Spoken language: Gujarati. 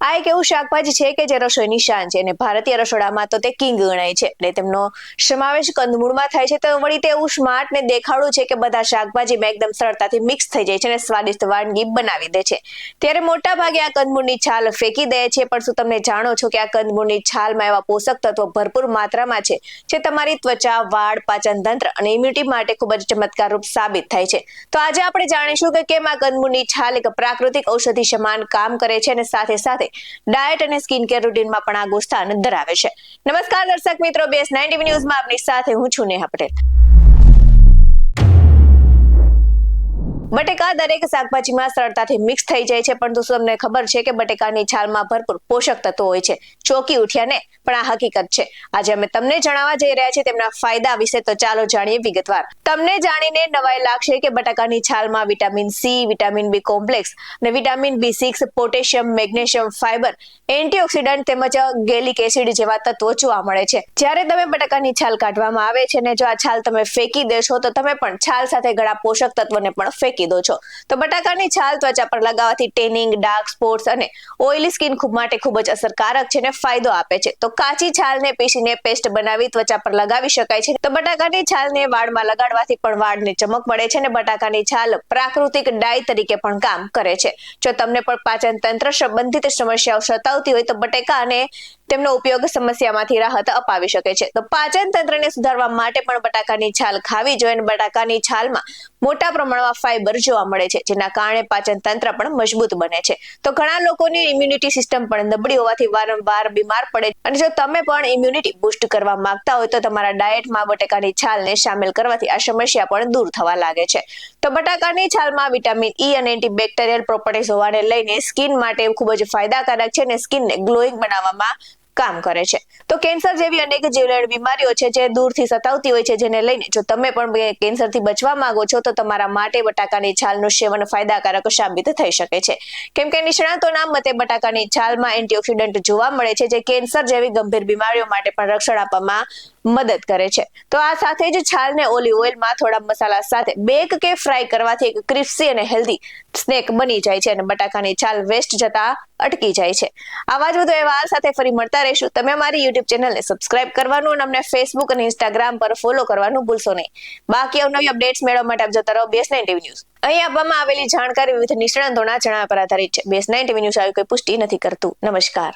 આ એક એવું શાકભાજી છે કે જે રસોઈની શાન છે અને ભારતીય રસોડામાં તો તે કિંગ ગણાય છે. એટલે તેમનો સમાવેશ કંદમૂળમાં થાય છે. તો વળી તે એવું સ્માર્ટ ને દેખાડું છે કે બધા શાકભાજીમાં એકદમ સરળતાથી મિક્સ થઈ જાય છે અને સ્વાદિષ્ટ વાનગી બનાવી દે છે. ત્યારે મોટા ભાગે આ કંદમૂળની છાલ ફેંકી દે છે. પણ શું તમને જાણો છો કે આ કંદમૂળની છાલમાં એવા પોષક તત્વો ભરપૂર માત્રામાં છે જે તમારી ત્વચા, વાળ, પાચન તંત્ર અને ઇમ્યુનિટી માટે ખૂબ જ ચમત્કારરૂપ સાબિત થાય છે? તો આજે આપણે જાણીશું કે કેમ આ કંદમૂળની છાલ એક પ્રાકૃતિક ઔષધિ સમાન કામ કરે છે અને સાથે સાથે ડાયટ અને સ્કિન કેર રૂટીનમાં પણ આગવું સ્થાન ધરાવે છે. નમસ્કાર દર્શક મિત્રો બેસ નાઇન્ટી ન્યૂઝમાં આપની સાથે હું છું નેહા પટેલ. બટેકા દરેક શાકભાજીમાં સરળતાથી મિક્સ થઈ જાય છે. પરંતુ શું તમને ખબર છે કે બટેકાની છાલમાં ભરપૂર પોષક તત્વો હોય છે? ચોકી ઉઠ્યા ને પણ આ હકીકત છે. આજે અમે તમને જણાવવા જઈ રહ્યા છીએ તેમના ફાયદા વિશે. તો ચાલો જાણીએ વિગતવાર. તમને જાણીને નવાઈ લાગશે કે બટાકાની છાલમાં vitamin C, vitamin B complex અને vitamin B six, potassium, magnesium fibre antioxidant તેમજ ગેલિક એસિડ જેવા તત્વો જોવા મળે છે. જ્યારે તમે બટાકાની છાલ કાઢવામાં આવે છે ને જો આ છાલ તમે ફેંકી દેશો તો તમે પણ છાલ સાથે ઘણા પોષક તત્વોને પણ ફેંકી દો છો. તો બટાકાની છાલ ત્વચા પર લગાવવાથી ટેનિંગ, ડાર્ક સ્પોટ્સ અને ઓઇલી સ્કિન ખૂબ માટે ખૂબ જ અસરકારક છે અને ફાયદો આપે છે. તો કાચી છાલને પીસીને પેસ્ટ બનાવી ત્વચા પર લગાવી શકાય છે. તો બટાકાની છાલને વાળમાં લગાડવાથી પણ વાળને ચમક મળે છે અને બટાકાની છાલ પ્રાકૃતિક ડાય તરીકે પણ કામ કરે છે. જો તમને પણ પાચન તંત્ર સંબંધિત સમસ્યાઓ સતાવતી હોય તો બટેકા અને તેમનો ઉપયોગ સમસ્યામાંથી રાહત અપાવી શકે છે. તો પાચન તંત્રને સુધારવા માટે પણ બટાકાની છાલ ખાવી જોઈએ અને બટાકાની છાલમાં મોટા પ્રમાણમાં ફાઈબર જોવા મળે છે, જેના કારણે પાચન તંત્ર પણ મજબૂત બને છે. તો ઘણા લોકોની ઇમ્યુનિટી સિસ્ટમ પણ નબળી હોવાથી વારંવાર બીમાર પડે અને જો તમે પણ ઇમ્યુનિટી બુસ્ટ કરવા માંગતા હોય તો તમારા ડાયટમાં બટાકાની છાલને સામેલ કરવાથી આ સમસ્યા પણ દૂર થવા લાગે છે. તો બટાકાની છાલમાં વિટામિન ઈ અને એન્ટીબેક્ટેરિયલ પ્રોપર્ટીઝ હોવાને લઈને સ્કિન માટે ખૂબ જ ફાયદાકારક છે અને સ્કિનને ગ્લોઈંગ બનાવવામાં કામ કરે છે. તો કેન્સર જેવી અનેક જીવલેણ બીમારીઓ છે જે દૂરથી સતાવતી હોય છે, જેને લઈને જો તમે પણ કેન્સરથી બચવા માંગો છો, તો તમારા માટે બટાકાની છાલનું સેવન ફાયદાકારક સાબિત થઈ શકે છે. કેમ કે નિષ્ણાતોના મતે બટાકાની છાલમાં એન્ટીઓક્સિડન્ટ જોવા મળે છે, જે કેન્સર જેવી ગંભીર બીમારીઓ માટે પણ રક્ષણ આપવામાં મદદ કરે છે. તો આ સાથે જ છાલને ઓલિવ ઓઇલમાં થોડા મસાલા સાથે બેક કે ફ્રાય કરવાથી એક ક્રિસ્પી અને હેલ્ધી સ્નેક બની જાય છે અને બટાકાની છાલ વેસ્ટ જતા અટકી જાય છે. આવા જ વધુ અહેવાલ સાથે ફરી મળતા રહીશું તમે અમારી યુટ્યુબ ચેનલને સબસ્ક્રાઇબ કરવાનું અને અમને ફેસબુક અને ઇન્સ્ટાગ્રામ પર ફોલો કરવાનું ભૂલશો નહીં. બાકી અવનવી અપડેટ્સ મેળવવા માટે આપ જતા રહો બેસ નાઇન ન્યૂઝ અહીં આપવામાં આવેલી જાણકારી વિવિધ નિષ્ણાંતોના જણાવ્યા પર આધારિત છે. બેસ નાઇન ન્યૂઝ આવી કોઈ પુષ્ટિ નથી કરતું. નમસ્કાર.